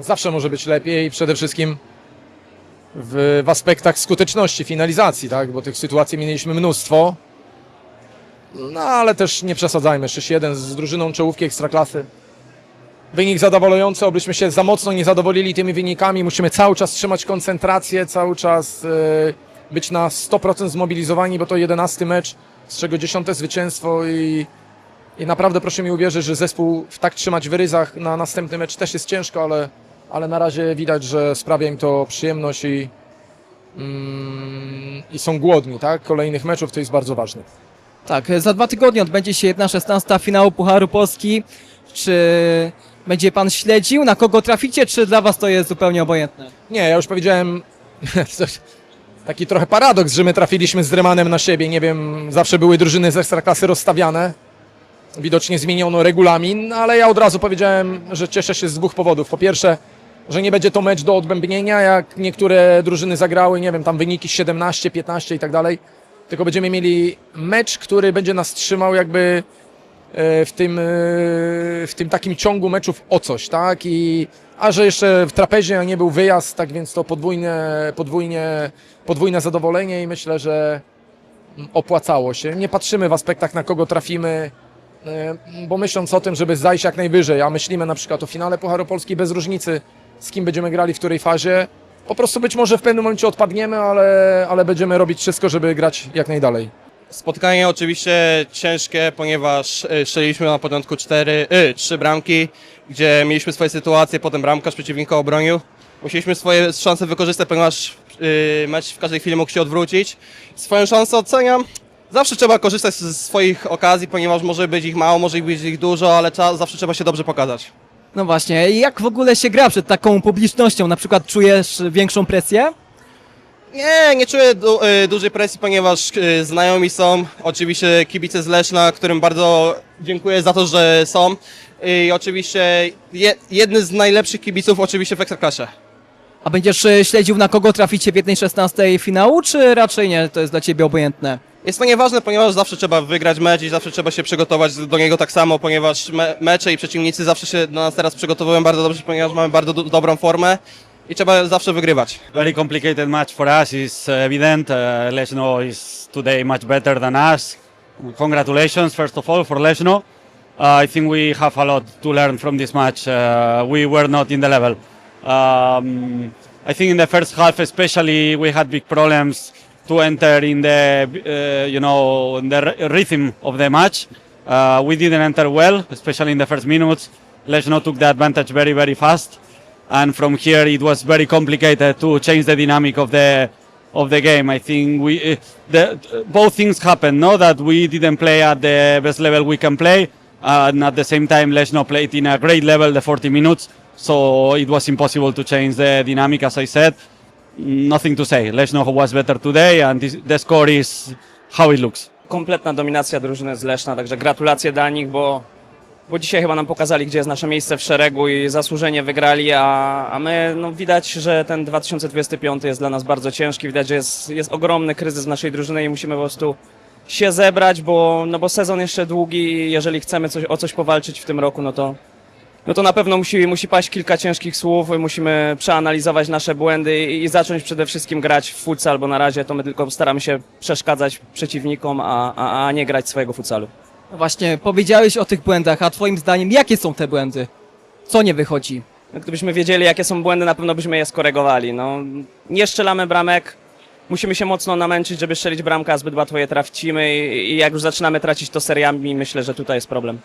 zawsze może być lepiej, przede wszystkim w, w aspektach skuteczności, finalizacji, tak? Bo tych sytuacji mieliśmy mnóstwo. No ale też nie przesadzajmy, 6-1 z drużyną czołówki Ekstraklasy. Wynik zadowalający, obyśmy się za mocno nie zadowolili tymi wynikami. Musimy cały czas trzymać koncentrację, cały czas e, być na 100% zmobilizowani, bo to 11 mecz, z czego 10 zwycięstwo i, i naprawdę proszę mi uwierzyć, że zespół w tak trzymać w ryzach na następny mecz też jest ciężko, ale, ale na razie widać, że sprawia im to przyjemność i, mm, i są głodni, tak? Kolejnych meczów to jest bardzo ważne. Tak, za dwa tygodnie odbędzie się 1-16 finału Pucharu Polski. Czy będzie pan śledził, na kogo traficie, czy dla was to jest zupełnie obojętne? Nie, ja już powiedziałem, coś- taki trochę paradoks, że my trafiliśmy z Dremanem na siebie. Nie wiem, zawsze były drużyny z ekstraklasy rozstawiane. Widocznie zmieniono regulamin, ale ja od razu powiedziałem, że cieszę się z dwóch powodów. Po pierwsze, że nie będzie to mecz do odbębnienia, jak niektóre drużyny zagrały, nie wiem, tam wyniki 17, 15 i tak dalej. Tylko będziemy mieli mecz, który będzie nas trzymał jakby e, w tym, e, w tym takim ciągu meczów o coś, tak? I, a że jeszcze w trapezie nie był wyjazd, tak więc to podwójne, podwójnie, podwójne zadowolenie i myślę, że opłacało się. Nie patrzymy w aspektach na kogo trafimy, e, bo myśląc o tym, żeby zajść jak najwyżej, a myślimy na przykład o finale Pucharu Polski bez różnicy, z kim będziemy grali w której fazie, po prostu być może w pewnym momencie odpadniemy, ale, ale będziemy robić wszystko, żeby grać jak najdalej. Spotkanie oczywiście ciężkie, ponieważ y, strzeliliśmy na początku cztery, y, trzy bramki, gdzie mieliśmy swoje sytuacje, potem bramkarz przeciwnika obronił. Musieliśmy swoje szanse wykorzystać, ponieważ y, mecz w każdej chwili mógł się odwrócić. Swoją szansę oceniam. Zawsze trzeba korzystać z swoich okazji, ponieważ może być ich mało, może być ich dużo, ale cza- zawsze trzeba się dobrze pokazać. No właśnie, jak w ogóle się gra przed taką publicznością? Na przykład czujesz większą presję? Nie, nie czuję du y, dużej presji, ponieważ y, znajomi są. Oczywiście kibice z Leszna, którym bardzo dziękuję za to, że są. I oczywiście je, jedny z najlepszych kibiców oczywiście w Ekstraklasie. A będziesz e, śledził, na kogo traficie w 1-16 finału, czy raczej nie? To jest dla ciebie obojętne. Jest to nieważne, ponieważ zawsze trzeba wygrać mecz i zawsze trzeba się przygotować do niego tak samo, ponieważ me mecze i przeciwnicy zawsze się do nas teraz przygotowują bardzo dobrze, ponieważ mamy bardzo do dobrą formę i trzeba zawsze wygrywać. very complicated match for us. It's evident. Uh, Lesno is today much better than us. Congratulations, first of all, for Lesno. Uh, I think we have a lot to learn from this match. Uh, we were not in the level. Um, I think in the first half, especially, we had big problems to enter in the, uh, you know, in the rhythm of the match. Uh, we didn't enter well, especially in the first minutes. Lesno took the advantage very, very fast and from here it was very complicated to change the dynamic of the of the game. I think we uh, the, both things happened. No, that we didn't play at the best level we can play, and at the same time Lesno played in a great level the 40 minutes. So it was impossible to change the dynamic. As I said, nothing to say. Lesno was better today, and this, the score is how it looks. kompletna dominacja drużyny z Leszna, także gratulacje dla nich, bo, bo dzisiaj chyba nam pokazali, gdzie jest nasze miejsce w szeregu i zasłużenie wygrali, a, a my, no widać, że ten 2025 jest dla nas bardzo ciężki, widać, że jest, jest ogromny kryzys w naszej drużynie i musimy po prostu się zebrać, bo, no bo sezon jeszcze długi jeżeli chcemy coś, o coś powalczyć w tym roku, no to, no to na pewno musi, musi paść kilka ciężkich słów, musimy przeanalizować nasze błędy i, i zacząć przede wszystkim grać w futsal, bo na razie to my tylko staramy się przeszkadzać przeciwnikom, a, a, a nie grać swojego futsalu. No właśnie, powiedziałeś o tych błędach, a twoim zdaniem jakie są te błędy? Co nie wychodzi? No, Gdybyśmy wiedzieli, jakie są błędy, na pewno byśmy je skorygowali. No, nie strzelamy bramek, musimy się mocno namęczyć, żeby strzelić bramkę, a zbyt łatwo je tracimy i, i jak już zaczynamy tracić to seriami, myślę, że tutaj jest problem.